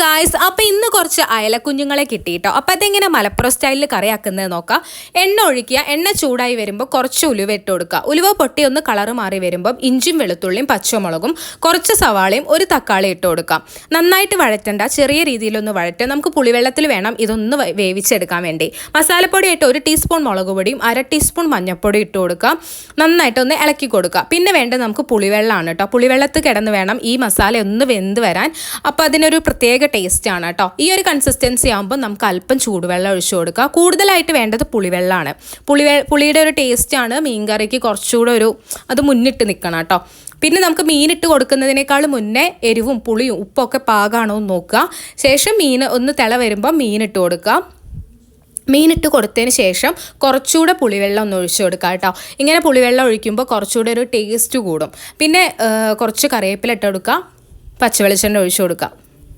Guys അപ്പോൾ ഇന്ന് കുറച്ച് അയലക്കുഞ്ഞുങ്ങളെ കിട്ടിയിട്ടോ. അപ്പോൾ അതെങ്ങനെ മലപ്പുറം സ്റ്റൈലിൽ കറിയാക്കുന്നത് നോക്കാം. എണ്ണ ഒഴിക്കുക. എണ്ണ ചൂടായി വരുമ്പോൾ കുറച്ച് ഉലുവ ഇട്ട് കൊടുക്കുക. ഉലുവ പൊട്ടി ഒന്ന് കളറ് മാറി വരുമ്പം ഇഞ്ചും വെളുത്തുള്ളിയും പച്ചമുളകും കുറച്ച് സവാളയും ഒരു തക്കാളി ഇട്ട് കൊടുക്കാം നന്നായിട്ട് വഴറ്റണ്ട. ചെറിയ രീതിയിലൊന്ന് വഴറ്റുക. നമുക്ക് പുളിവെള്ളത്തിൽ വേണം ഇതൊന്ന് വേവിച്ചെടുക്കാൻ വേണ്ടി. മസാലപ്പൊടി ഇട്ട് ഒരു ടീസ്പൂൺ മുളക് പൊടിയും അര ടീസ്പൂൺ മഞ്ഞൾപ്പൊടി ഇട്ട് കൊടുക്കുക. നന്നായിട്ട് ഒന്ന് ഇളക്കി കൊടുക്കുക. പിന്നെ വേണ്ടത് നമുക്ക് പുളിവെള്ളമാണ് കേട്ടോ. പുളിവെള്ളത്ത് കിടന്ന് വേണം ഈ മസാല ഒന്ന് വെന്ത് വരാൻ. അപ്പോൾ അതിനൊരു പ്രത്യേക ടേസ്റ്റ് ആണ് കേട്ടോ. ഈ ഒരു കൺസിസ്റ്റൻസി ആകുമ്പോൾ നമുക്ക് അല്പം ചൂടുവെള്ളം ഒഴിച്ചു കൊടുക്കുക കൂടുതലായിട്ട് വേണ്ടത് പുളിവെള്ളമാണ്. പുളിവെ പുളിയുടെ ഒരു ടേസ്റ്റ് ടേസ്റ്റാണ് മീൻകറിക്ക് കുറച്ചുകൂടെ ഒരു അത് മുന്നിട്ട് നിൽക്കണം കേട്ടോ. പിന്നെ നമുക്ക് മീനിട്ട് കൊടുക്കുന്നതിനേക്കാൾ മുന്നേ എരിവും പുളിയും ഉപ്പൊക്കെ പാകാണോ എന്ന് നോക്കുക. ശേഷം മീൻ ഒന്ന് തിള വരുമ്പോൾ മീനിട്ട് കൊടുക്കുക. മീനിട്ട് കൊടുത്തതിന് ശേഷം കുറച്ചുകൂടെ പുളിവെള്ളം ഒന്ന് ഒഴിച്ചു കൊടുക്കുക കേട്ടോ. ഇങ്ങനെ പുളിവെള്ളം ഒഴിക്കുമ്പോൾ കുറച്ചുകൂടെ ഒരു ടേസ്റ്റ് കൂടും. പിന്നെ കുറച്ച് കറിവേപ്പില ഇട്ട് കൊടുക്കുക. പച്ചവെളിച്ചെണ്ണ ഒഴിച്ചു കൊടുക്കുക.